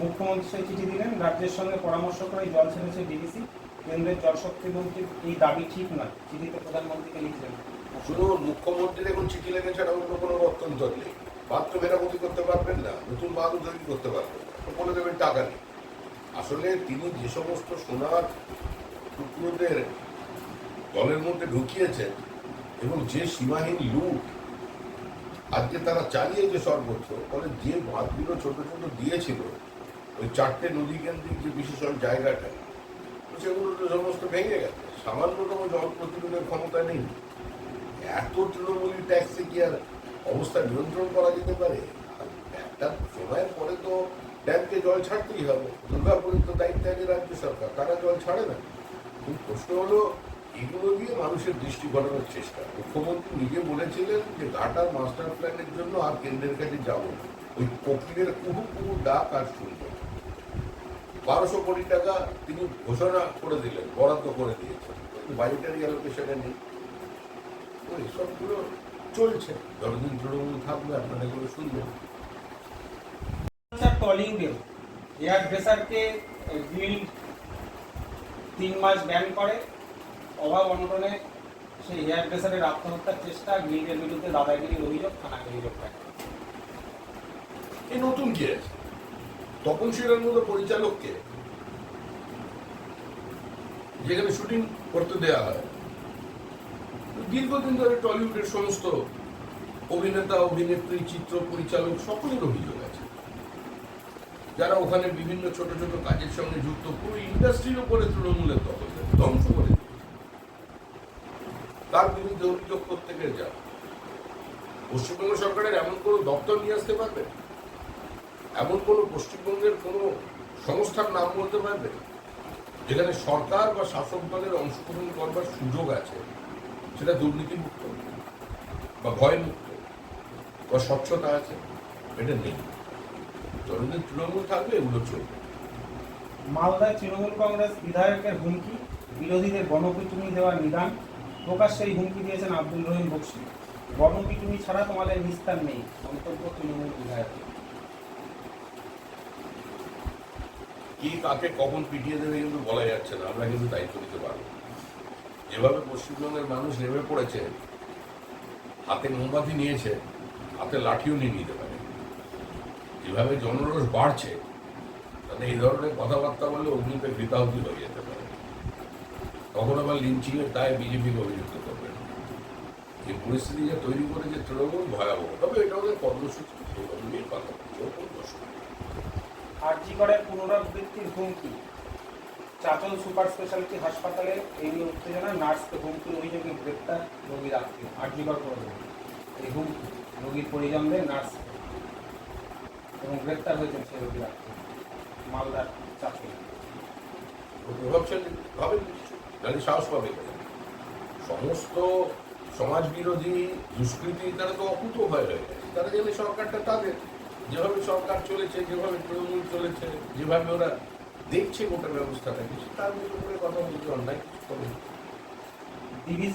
মুখ্যমন্ত্রী চিঠি দিলেন, রাজ্যের সঙ্গে পরামর্শ করে জল ছেড়েছে ডিবিসি কেন্দ্রের জলশক্তি মন্ত্রীর এই দাবি ঠিক নয়, চিঠিতে প্রধানমন্ত্রীকে লিখলেন। শুধু মুখ্যমন্ত্রী এখন চিঠি লেগে ছাড়া অন্য কোনো অত্যন্তর নেই। পাত্র মেরামতি করতে পারবেন না, নতুন বাঁধ তৈরি করতে পারবেন বলে দেবেন টাকা নেই। আসলে তিনি যে সমস্ত সোনার টুকরোদের দলের মধ্যে ঢুকিয়েছেন, এবং যে সীমাহীন লুট আজকে তারা চালিয়েছে সর্বোচ্চ, ফলে যে বাঁধগুলো ছোট ছোট দিয়েছিল ওই চারটে নদী কেন্দ্রিক যে বিশেষণ জায়গাটা সেগুলো তো সমস্ত ভেঙে গেছে। সামান্যতম জল প্রতিরোধের ক্ষমতা নেই। এত তৃণমূলী ট্যাক্সে কি আর অবস্থা নিয়ন্ত্রণ করা যেতে পারে? একটা সময়ের পরে তো ড্যামকে জল ছাড়তেই হবে। দুর্গাপুরের তো দায়িত্ব আছে রাজ্য সরকার, তারা জল ছাড়ে না। কিন্তু প্রশ্ন হলো, এগুলো দিয়ে মানুষের দৃষ্টি ঘটানোর চেষ্টা। মুখ্যমন্ত্রী নিজে বলেছিলেন যে ঘাটার মাস্টার প্ল্যানের জন্য আর কেন্দ্রের কাছে যাব না। ওই কোকিলের কুহু কুহু ডাক আর শুনব। বারোশো কোটি টাকা তিনি ঘোষণা করে দিলেন বরাদ্দ করে দিয়েছেন। বাজেটারি অ্যালোকেশনে নেই। তো এসবগুলো চলছে। যতদিন তৃণমূল থাকবে আপনারা এগুলো শুনবেন। স্যার টলিউডে এয়ার ড্রেসারকে গিল্ড তিন মাস ব্যান করে। অভাব অনটনে সেই এয়ার ড্রেসারের আত্মহত্যার চেষ্টা গিল্ডের বিরুদ্ধে দাদাগিরির অভিযোগ থানাকে অভিযোগ এই নতুন কি আছে? তখন সেটার মতো পরিচালককে যেখানে শুটিং করতে দেয়া হয়। দীর্ঘদিন ধরে টলিউডের সমস্ত অভিনেতা, অভিনেত্রী, চিত্র পরিচালক সকলের অভিযোগ আছে যারা ওখানে বিভিন্ন ছোট ছোট কাজের সঙ্গে যুক্ত, পুরো ইন্ডাস্ট্রির উপরে তৃণমূলের দখল ধ্বংস করে তার বিরুদ্ধে অভিযোগ প্রত্যেকের যা পশ্চিমবঙ্গ সরকারের এমন কোনো দপ্তর নিয়ে আসতে পারবে? এমন কোনো পশ্চিমবঙ্গের কোনো সংস্থার নাম বলতে পারবে? যেখানে সরকার বা শাসক দলের অংশগ্রহণ করবার সুযোগ আছে, সেটা দুর্নীতিমুক্ত বা ভয়মুক্ত বা স্বচ্ছতা আছে? এটা নেই। যতদিন তৃণমূল থাকবে, এগুলো চলবে। মালদায় তৃণমূল কংগ্রেস বিধায়কের হুমকি, বিরোধীদের গণপিটুনি দেওয়ার নিদান এই হুমকি দিয়েছেন আব্দুল রহিম বক্সি। গণপিটুনি ছাড়া তোমাদের নিস্তার নেই, মন্তব্য তৃণমূল বিধায়ক কি কাকে কখন পিটিয়ে দেবে কিন্তু বলা যাচ্ছে না, আমরা কিন্তু দায়িত্ব নিতে পারব যেভাবে পশ্চিমবঙ্গের মানুষ নেমে পড়েছে, হাতে মোমবাতি নিয়েছে, হাতে লাঠিও নিয়ে নিতে পারে। যেভাবে জনরোষ বাড়ছে, তাতে এই ধরনের কথাবার্তা বললে অগ্নিতে বৃতাহুতি হয়ে যেতে পারে। তখন আবার লিঞ্চিং এর দায় বিজেপিকে অভিযুক্ত করবে। এই পরিস্থিতি যে তৈরি করেছে তৃণমূল ভয়াবহ। তবে এটা ওদের কর্মসূচি সেভাবে নিয়ে কথা কেউ কোনো দোষ নেই। আরজিগড়ের পুনরাবৃত্তির হুমকি। চাচল সুপার স্পেশালিটি হাসপাতালে এই নিয়ে উত্তেজনা, নার্সকে হুমকির অভিযোগে গ্রেপ্তার রোগীর আত্মীয়। আরজিগড় করে এই হুমকি। রোগীর পরিজনদের নার্স এবং গ্রেপ্তার হয়েছেন সেই রোগীর আত্মীয়। মালদার চাচল। নাহলে সাহস পাবে সমস্ত সমাজ বিরোধী দুষ্কৃতি, তারা তো অকুত হয়ে গেছে। তারা জানে সরকারটা তাদের। যেভাবে সরকার চলেছে, যেভাবে তৃণমূল চলেছে, যেভাবে ওরা দেখছে গোটা কিছু তার মধ্যে কথা বলতে অন্যায় কিছু